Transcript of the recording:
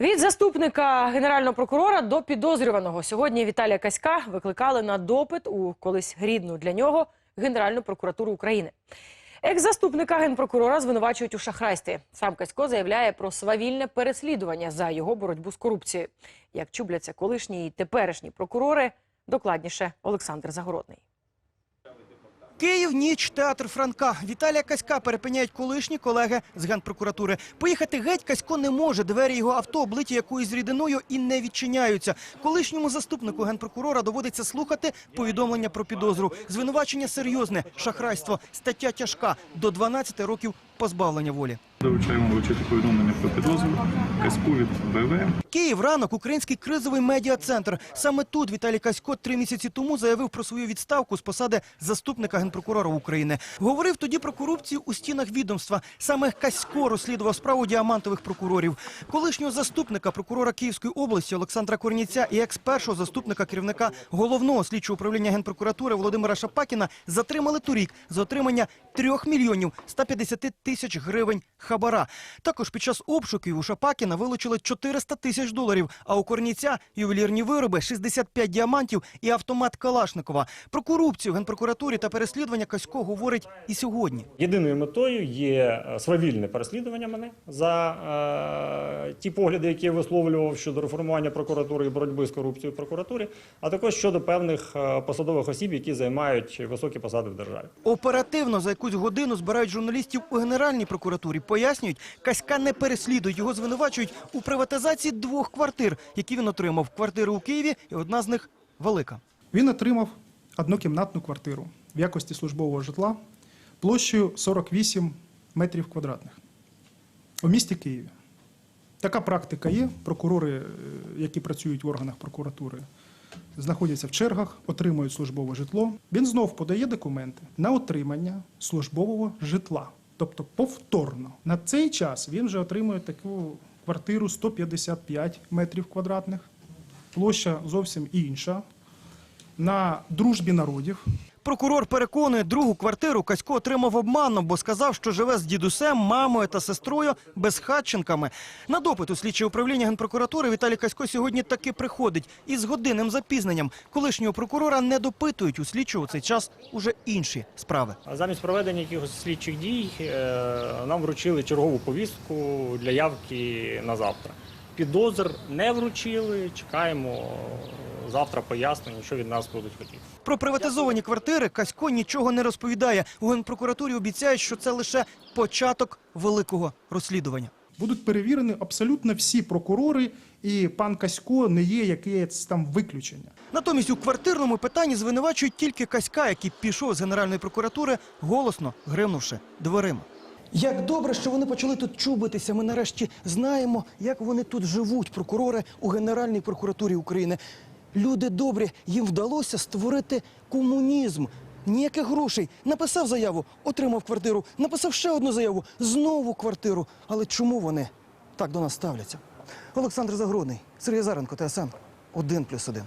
Від заступника генерального прокурора до підозрюваного сьогодні Віталія Каська викликали на допит у колись рідну для нього Генеральну прокуратуру України. Екс-заступника генпрокурора звинувачують у шахрайстві. Сам Касько заявляє про свавільне переслідування за його боротьбу з корупцією. Як чубляться колишні і теперішні прокурори, докладніше Олександр Загородний. Київ, ніч, театр Франка. Віталія Каська перепиняють колишні колеги з генпрокуратури. Поїхати геть Касько не може. Двері його авто облиті якоюсь рідиною і не відчиняються. Колишньому заступнику генпрокурора доводиться слухати повідомлення про підозру. Звинувачення серйозне, шахрайство, стаття тяжка до 12 років позбавлення волі. Доручаємо вручити повідомлення про підозру Каську від БВ. Київ ранок, український кризовий медіа-центр. Саме тут Віталій Касько три місяці тому заявив про свою відставку з посади заступника генпрокурора України. Говорив тоді про корупцію у стінах відомства. Саме Касько розслідував справу діамантових прокурорів. Колишнього заступника прокурора Київської області Олександра Корніця і екс-першого заступника керівника головного слідчого управління генпрокуратури Володимира Шапакіна затримали торік за отримання 3 мільйонів 150 тисяч гривень хабара. Також під час обшуків у Шапакіна вилучили 400 тисяч доларів, а у Корніця ювелірні вироби, 65 діамантів і автомат Калашникова. Про корупцію в генпрокуратурі та переслідування Касько говорить і сьогодні. Єдиною метою є е, свавільне переслідування мене за е, ті погляди, які я висловлював щодо реформування прокуратури і боротьби з корупцією в прокуратурі, а також щодо певних е, посадових осіб, які займають високі посади в державі. Оперативно за якусь годину збирають журналістів у Генеральній прокуратурі. Пояснюють, Каська не переслідують. Його звинувачують у приватизації двох квартир, які він отримав. Квартири у Києві і одна з них велика. Він отримав однокімнатну квартиру в якості службового житла площею 48 метрів квадратних у місті Києві. Така практика є. Прокурори, е, які працюють в органах прокуратури, знаходяться в чергах, отримують службове житло. Він знов подає документи на отримання службового житла, тобто повторно. На цей час він вже отримує таку квартиру 155 метрів квадратних, площа зовсім інша. На дружбі народів Прокурор переконує, другу квартиру Касько отримав обманом, бо сказав, що живе з дідусем, мамою та сестрою безхатченками. На допит у слідче управління генпрокуратури Віталій Касько сьогодні таки приходить із годинним запізненням. Колишнього прокурора не допитують у слідчого цей час уже інші справи. Замість проведення якихось слідчих дій е, нам вручили чергову повістку для явки на завтра. Підозр не вручили. Чекаємо завтра пояснення, що від нас будуть хотіти. Про приватизовані квартири Касько нічого не розповідає. У генпрокуратурі обіцяють, що це лише початок великого розслідування. будуть перевірені абсолютно всі прокурори, і пан Касько не є якесь там виключення. Натомість у квартирному питанні звинувачують тільки Каська, який пішов з Генеральної прокуратури, голосно гримнувши дверима. Як добре, що вони почали тут чубитися. Ми нарешті знаємо, як вони тут живуть, прокурори у Генеральній прокуратурі України. Люди добрі, їм вдалося створити комунізм. Ніяких грошей. Написав заяву, отримав квартиру, написав ще одну заяву, знову квартиру. Але чому вони так до нас ставляться? Олександр Загородний, Сергій Заренко, ТСН 1+,1.